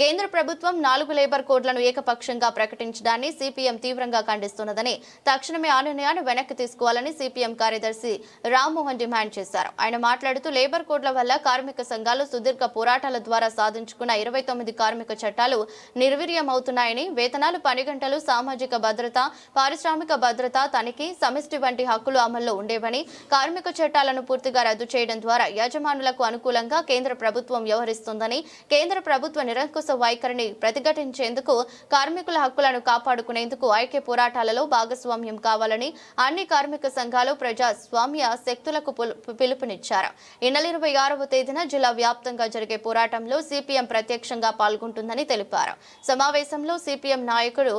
కేంద్ర ప్రభుత్వం నాలుగు లేబర్ కోడ్లను ఏకపక్షంగా ప్రకటించడాన్ని సిపిఎం తీవ్రంగా ఖండిస్తున్నదని తక్షణమే ఆ నిర్ణయాన్ని వెనక్కి తీసుకోవాలని సిపిఎం కార్యదర్శి రామ్మోహన్ డిమాండ్ చేశారు. ఆయన మాట్లాడుతూ లేబర్ కోడ్ల వల్ల కార్మిక సంఘాలు సుదీర్ఘ పోరాటాల ద్వారా సాధించుకున్న ఇరవై తొమ్మిది కార్మిక చట్టాలు నిర్వీర్యమవుతున్నాయని వేతనాలు పని గంటలు సామాజిక భద్రత పారిశ్రామిక భద్రత తనిఖీ సమిష్టి వంటి హక్కులు అమల్లో ఉండేవని కార్మిక చట్టాలను పూర్తిగా రద్దు చేయడం ద్వారా యజమానులకు అనుకూలంగా కేంద్ర ప్రభుత్వం వ్యవహరిస్తుందని కేంద్ర ప్రభుత్వ నిరంకుశ వైఖరిని ప్రతిఘటించేందుకు కార్మికుల హక్కులను కాపాడుకునేందుకు ఐక్య పోరాటాలలో భాగస్వామ్యం కావాలని అన్ని కార్మిక సంఘాలు ప్రజాస్వామ్య శక్తులకు పిలుపునిచ్చారు. ఈ నెల ఇరవై ఆరవ తేదీన జిల్లా వ్యాప్తంగా జరిగే పోరాటంలో సిపిఎం ప్రత్యక్షంగా పాల్గొంటుందని తెలిపారు. సమావేశంలో సిపిఎం నాయకుడు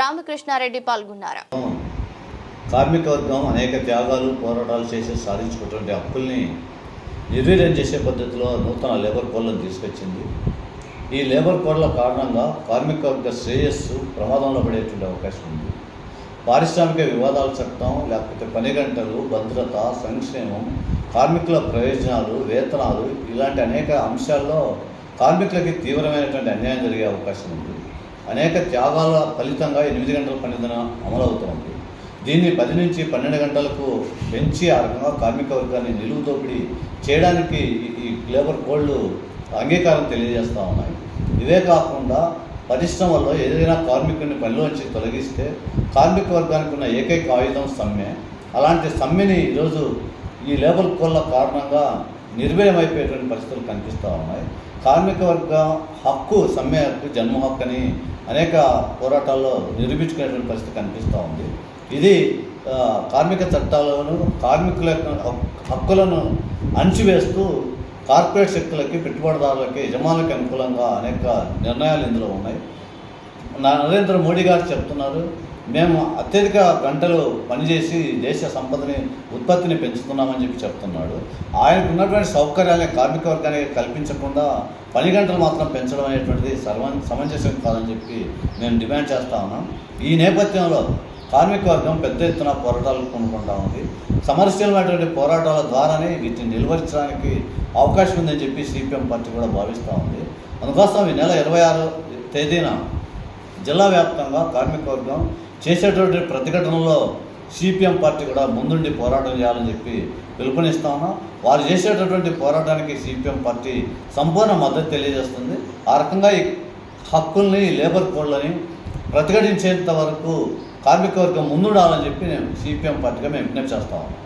రామకృష్ణారెడ్డి పాల్గొన్నారు. కార్మిక వర్గం అనేక త్యాగాలు పోరాటాలు చేసి సాధించుకున్నటువంటి హక్కుల్ని నిర్వీర్యం చేసే పద్ధతిలో నూతన లేబర్ కోళ్ళను తీసుకొచ్చింది. ఈ లేబర్ కోడ్ల కారణంగా కార్మిక వర్గ శ్రేయస్సు ప్రమాదంలో పడేటువంటి అవకాశం ఉంది. పారిశ్రామిక వివాదాల చట్టం లేకపోతే పని గంటలు భద్రత సంక్షేమం కార్మికుల ప్రయోజనాలు వేతనాలు ఇలాంటి అనేక అంశాల్లో కార్మికులకి తీవ్రమైనటువంటి అన్యాయం జరిగే అవకాశం ఉంది. అనేక త్యాగాల ఫలితంగా ఎనిమిది గంటల పనిదిన అమలవుతోంది. దీన్ని పది నుంచి పన్నెండు గంటలకు పెంచి ఆ రకంగా కార్మిక వర్గాన్ని నిలువు దోపిడీ చేయడానికి ఈ- ఈ లేబర్ కోడ్లు అంగీకారం తెలియజేస్తూ ఉన్నాయి. ఇవే కాకుండా పరిశ్రమల్లో ఏదైనా కార్మికుడిని పనిలోంచి తొలగిస్తే కార్మిక వర్గానికి ఉన్న ఏకైక ఆయుధం సమ్మె. అలాంటి సమ్మెని ఈరోజు ఈ లేబర్ కోళ్ళ కారణంగా నిర్భయమైపోయేటువంటి పరిస్థితులు కనిపిస్తూ ఉన్నాయి. కార్మిక వర్గ హక్కు సమ్మె హక్కు జన్మ హక్కు అని అనేక పోరాటాల్లో నిరూపించుకునేటువంటి పరిస్థితి కనిపిస్తూ ఉంది. ఇది కార్మిక చట్టాలను కార్మికుల హక్కులను అణచివేస్తూ కార్పొరేట్ శక్తులకి పెట్టుబడిదారులకి యజమానులకి అనుకూలంగా అనేక నిర్ణయాలు ఇందులో ఉన్నాయి. నా- నరేంద్ర మోడీ గారు చెప్తున్నారు మేము అత్యధిక గంటలు పనిచేసి దేశ సంపదని ఉత్పత్తిని పెంచుతున్నామని చెప్పి చెప్తున్నాడు. ఆయనకు ఉన్నటువంటి సౌకర్యాలే కార్మిక వర్గానికి కల్పించకుండా పని గంటలు మాత్రం పెంచడం అనేటువంటిది సర్వ సమంజసం కాదని చెప్పి నేను డిమాండ్ చేస్తా ఉన్నాం ఈ నేపథ్యంలో కార్మిక వర్గం పెద్ద ఎత్తున పోరాటాలు కొనుక్కుంటా ఉంది. సమరశీలమైనటువంటి పోరాటాల ద్వారానే వీటిని నిలువరించడానికి అవకాశం ఉందని చెప్పి సిపిఎం పార్టీ కూడా భావిస్తూ ఉంది. అందుకోసం ఈ నెల ఇరవై ఆరు తేదీన జిల్లా వ్యాప్తంగా కార్మిక వర్గం చేసేటువంటి ప్రతిఘటనలో సిపిఎం పార్టీ కూడా ముందుండి పోరాటం చేయాలని చెప్పి పిలుపునిస్తా ఉన్నాం. వారు చేసేటటువంటి పోరాటానికి సిపిఎం పార్టీ సంపూర్ణ మద్దతు తెలియజేస్తుంది. ఆ రకంగా ఈ హక్కుల్ని లేబర్ కోడ్లని ప్రతిఘటించేంత వరకు కార్మిక వర్గం ముందుండాలని చెప్పి నేను సిపిఎం పార్టీగా మేము విజ్ఞప్తి చేస్తా ఉన్నాం.